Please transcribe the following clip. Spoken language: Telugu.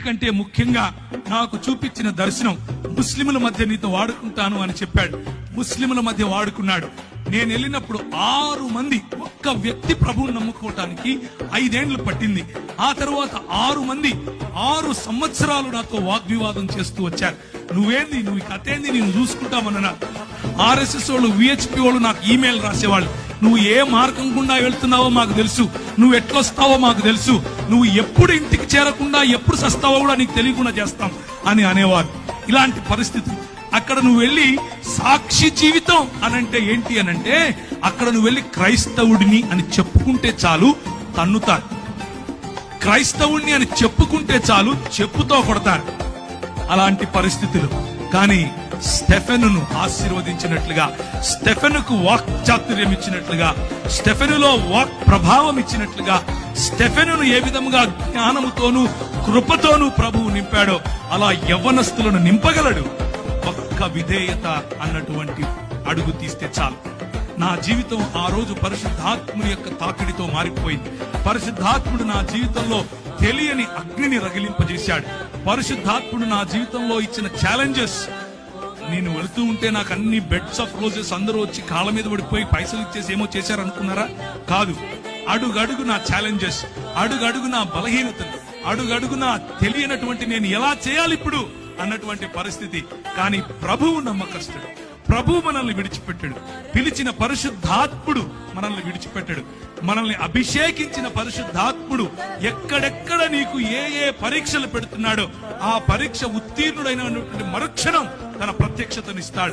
అన్నిటికంటే ముఖ్యంగా నాకు చూపించిన దర్శనం ముస్లిముల మధ్య నీతో వాడుకుంటాను అని చెప్పాడు. ముస్లిముల మధ్య వాడుకున్నాడు. నేను వెళ్ళినప్పుడు ఆరు మంది ఒక్క వ్యక్తి ప్రభువుని నమ్ముకోవటానికి ఐదేండ్లు పట్టింది. ఆ తర్వాత ఆరు మంది ఆరు సంవత్సరాలు నాతో వాగ్వివాదం చేస్తూ వచ్చారు. నువ్వేంది? నువ్వు కథేంది నేను చూసుకుంటామన్నా ఆర్ఎస్ఎస్ వాళ్ళు విహెచ్పి వాళ్ళు నాకు ఈమెయిల్ రాసేవాళ్ళు. నువ్వు ఏ మార్గం గుండా వెళ్తున్నావో మాకు తెలుసు. నువ్వు ఎట్లొస్తావో మాకు తెలుసు. నువ్వు ఎప్పుడు ఇంటికి చేరకుండా ఎప్పుడు సస్తావో కూడా నీకు తెలియకుండా చేస్తాం అని అనేవారు. ఇలాంటి పరిస్థితి. అక్కడ నువ్వు వెళ్ళి సాక్షి జీవితం అనంటే ఏంటి అనంటే అక్కడ నువ్వు వెళ్ళి క్రైస్తవుడిని అని చెప్పుకుంటే చాలు తన్నుతారు. క్రైస్తవుణ్ణి అని చెప్పుకుంటే చాలు చెప్పుతో కొడతారు. అలాంటి పరిస్థితులు. కానీ స్టెఫెనును ఆశీర్వదించినట్లుగా స్టెఫెనుకు వాక్ చాతుర్యం ఇచ్చినట్లుగా స్టెఫెనులో వాక్ ప్రభావం ఇచ్చినట్లుగా స్టెఫెనును ఏ విధముగా జ్ఞానముతోనూ కృపతోనూ ప్రభువు నింపాడో అలా యవ్వనస్తులను నింపగలడు. ఒక్క విధేయత అన్నటువంటి అడుగు తీస్తే చాలు. నా జీవితం ఆ రోజు పరిశుద్ధాత్ముడి యొక్క తాకిడితో మారిపోయింది. పరిశుద్ధాత్ముడు నా జీవితంలో తెలియని అగ్నిని రగిలింపజేశాడు. పరిశుద్ధాత్ముడు నా జీవితంలో ఇచ్చిన ఛాలెంజెస్ నేను వెళుతూ ఉంటే నాకు అన్ని బెడ్స్ ఆఫ్ రోజెస్ అందరూ వచ్చి కాళ్ళ మీద పడిపోయి పైసలు ఇచ్చేసి ఏమో చేశారనుకున్నారా? కాదు. అడుగడుగు నా ఛాలెంజెస్ అడుగడుగు నా బలహీనతలు అడుగడుగు నా తెలియనటువంటి నేను ఎలా చేయాలి ఇప్పుడు అన్నటువంటి పరిస్థితి. కానీ ప్రభువు నమ్మకస్తుడు ప్రభు మనల్ని విడిచిపెట్టాడు. పిలిచిన పరిశుద్ధాత్ముడు మనల్ని విడిచిపెట్టాడు. మనల్ని అభిషేకించిన పరిశుద్ధాత్ముడు ఎక్కడెక్కడ నీకు ఏ ఏ పరీక్షలు పెడుతున్నాడో ఆ పరీక్ష ఉత్తీర్ణుడైనటువంటి మరుక్షణం తన ప్రత్యక్షతనిస్తాడు.